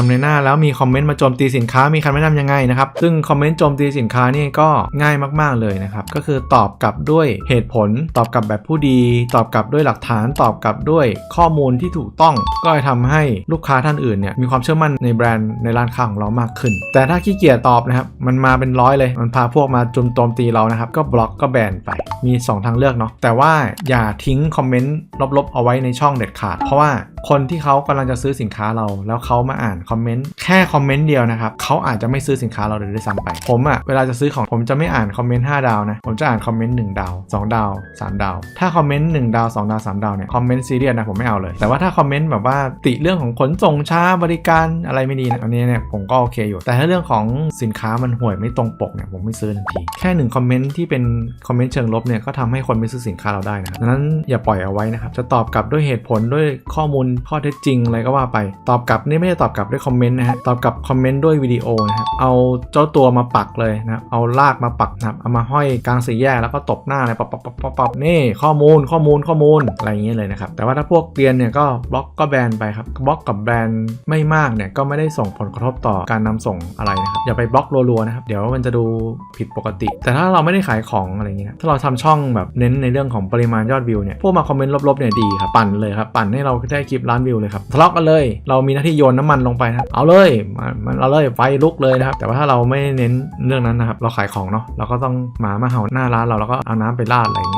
ทำในหน้าแล้วมีคอมเมนต์มาโจมตีสินค้ามีคำแนะนำยังไงนะครับซึ่งคอมเมนต์โจมตีสินค้านี่ก็ง่ายมากๆเลยนะครับก็คือตอบกลับด้วยเหตุผล ตอบกลับแบบผู้ดี ตอบกลับด้วยหลักฐาน ตอบกลับด้วยข้อมูลที่ถูกต้อง ก็จะทำให้ลูกค้าท่านอื่นเนี่ยมีความเชื่อมั่นในแบรนด์ในร้านค้าของเรามากขึ้น แต่ถ้าขี้เกียจตอบนะครับมันมาเป็นร้อยเลย มันพาพวกมาจุมโจมตีเรานะครับก็บล็อกก็แบนไปมีสองทางเลือกเนาะแต่ว่าอย่าทิ้งคอมเมนต์ลบๆเอาไว้ในช่องเด็ดขาด เพราะว่าคนที่เขากำลังจะซื้อสินค้าเรา แล้วเขามาอ่านคอมเมนต์แค่คอมเมนต์เดียวนะครับเขาอาจจะไม่ซื้อสินค้าเราเลยด้วยซ้ำไป ผมอะเวลาจะซื้อของผมจะไม่อ่านคอมเมนต์5ดาวนะผมจะอ่านคอมเมนต์1ดาว 2 ดาว 3 ดาว ถ้าคอมเมนต์1ดาว 2 ดาว 3 ดาวเนี่ยคอมเมนต์ซีเรียสนะผมไม่เอาเลย แต่ว่าถ้าคอมเมนต์แบบว่าติเรื่องของขนส่งช้าบริการอะไรไม่ดีนะอันนี้เนี่ยผมก็โอเคอยู่ แต่ถ้าเรื่องของสินค้ามันห่วยไม่ตรงปกเนี่ยผมไม่ซื้อทันทีแค่หนึ่งคอมเมนต์ที่เป็นคอมเมนต์เชิงลบเนี่ยก็ทำให้คนไม่ซื้อสินค้าเราได้นะดังนั้นอย่าปล่อยเอาไว้นะครับจะตอบกลับด้วยเหตุผลด้วยข้อมูลข้อเท็จจริงอะไรก็ว่าไปตอบกลับนี่ไม่ได้ตอบกลับด้วยคอมเมนต์นะฮะตอบกลับคอมเมนต์ด้วยวิดีโอนะครับเอาเจ้าตัวมาปักเลยนะครับเอาลากมาปักนะครับเอามาห้อยกลางสี่แยกแล้วก็ตบหน้าอะไรปับปับปับปับปับนี่ข้อมูลข้อมูลข้อมูลอะไรอย่างเงี้ยเลยนะครับแต่ว่าถ้าพวกเกรียนเนี่ยก็บล็อกก็แบนไปครับบล็อกกับแบนไม่มากเนี่ยก็ไม่ได้ส่งผลกระทบต่อการนำส่งอะไรนะครับอย่าไปบล็อกรัวๆนะครับเดี๋ยวมันจะดูผิดปกติ แต่ถ้าเราไม่ได้ขายของอะไรเงี้ยถ้าเราทำช่องแบบเน้นในเรื่องของปริมาณยอดวิวเนี่ยพวกมาคอมเมนต์ลบๆเนี่ยดีครับปั่นเลยครับปั่นให้เราได้คลิปล้านวิวเลยครับทะเลาะกันเลย เรามีหน้าที่โยนน้ำมันลงไปนะเอาเลยมันเอาเลยไฟลุกเลยนะครับ แต่ว่าถ้าเราไม่เน้นเรื่องนั้นนะครับ เราขายของเนาะเราก็ต้องหมามาเห่าหน้าร้านเราแล้วก็เอาน้ำไปราดอะไรเงี้ย